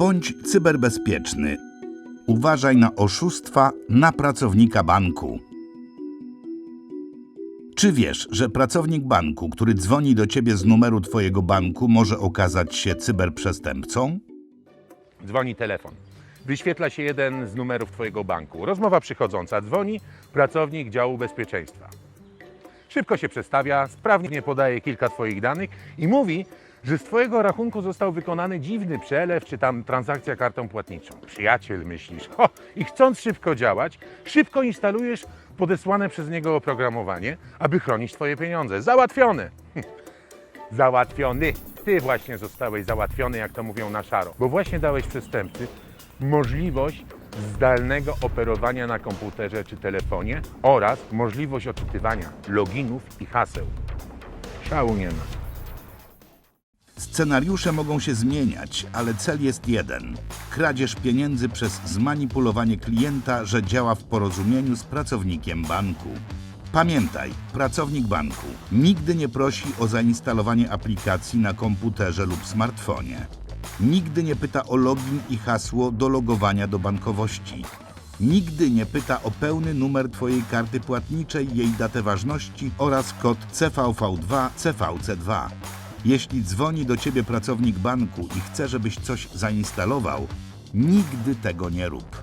Bądź cyberbezpieczny. Uważaj na oszustwa na pracownika banku. Czy wiesz, że pracownik banku, który dzwoni do ciebie z numeru twojego banku, może okazać się cyberprzestępcą? Dzwoni telefon. Wyświetla się jeden z numerów Twojego banku. Rozmowa przychodząca. Dzwoni pracownik działu bezpieczeństwa. Szybko się przestawia, sprawnie podaje kilka Twoich danych i mówi, że z Twojego rachunku został wykonany dziwny przelew czy tam transakcja kartą płatniczą. Przyjaciel, myślisz. Ho, I chcąc szybko działać, szybko instalujesz podesłane przez niego oprogramowanie, aby chronić Twoje pieniądze. Załatwione! załatwiony. Ty właśnie zostałeś załatwiony, jak to mówią na szaro, bo właśnie dałeś przestępcy możliwość zdalnego operowania na komputerze czy telefonie oraz możliwość odczytywania loginów i haseł. Szału nie ma. Scenariusze mogą się zmieniać, ale cel jest jeden: kradzież pieniędzy przez zmanipulowanie klienta, że działa w porozumieniu z pracownikiem banku. Pamiętaj, pracownik banku nigdy nie prosi o zainstalowanie aplikacji na komputerze lub smartfonie. Nigdy nie pyta o login i hasło do logowania do bankowości. Nigdy nie pyta o pełny numer Twojej karty płatniczej, jej datę ważności oraz kod CVV2, CVC2. Jeśli dzwoni do Ciebie pracownik banku i chce, żebyś coś zainstalował, nigdy tego nie rób.